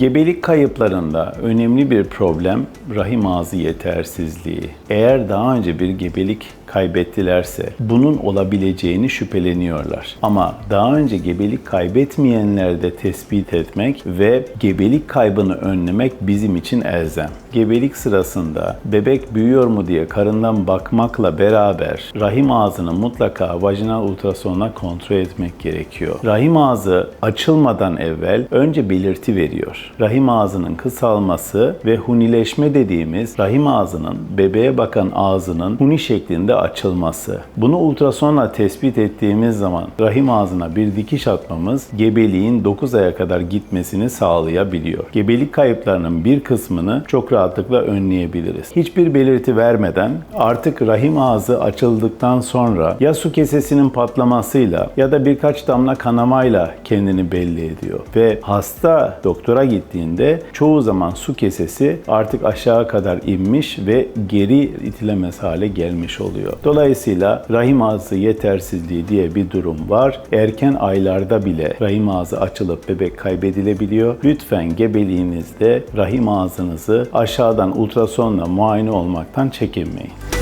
Gebelik kayıplarında önemli bir problem rahim ağzı yetersizliği. Eğer daha önce bir gebelik kaybettilerse bunun olabileceğini şüpheleniyorlar. Ama daha önce gebelik kaybetmeyenleri de tespit etmek ve gebelik kaybını önlemek bizim için elzem. Gebelik sırasında bebek büyüyor mu diye karından bakmakla beraber rahim ağzını mutlaka vajinal ultrasonla kontrol etmek gerekiyor. Rahim ağzı açılmadan evvel önce belirti veriyor. Rahim ağzının kısalması ve hunileşme dediğimiz rahim ağzının bebeğe bakan ağzının huni şeklinde açılması. Bunu ultrasonla tespit ettiğimiz zaman rahim ağzına bir dikiş atmamız gebeliğin 9 aya kadar gitmesini sağlayabiliyor. Gebelik kayıplarının bir kısmını çok rahatlıkla önleyebiliriz. Hiçbir belirti vermeden artık rahim ağzı açıldıktan sonra ya su kesesinin patlamasıyla ya da birkaç damla kanamayla kendini belli ediyor. Ve hasta doktora gittiğinde çoğu zaman su kesesi artık aşağı kadar inmiş ve geri itilemez hale gelmiş oluyor. Dolayısıyla rahim ağzı yetersizliği diye bir durum var. Erken aylarda bile rahim ağzı açılıp bebek kaybedilebiliyor. Lütfen gebeliğinizde rahim ağzınızı aşağıdan ultrasonla muayene olmaktan çekinmeyin.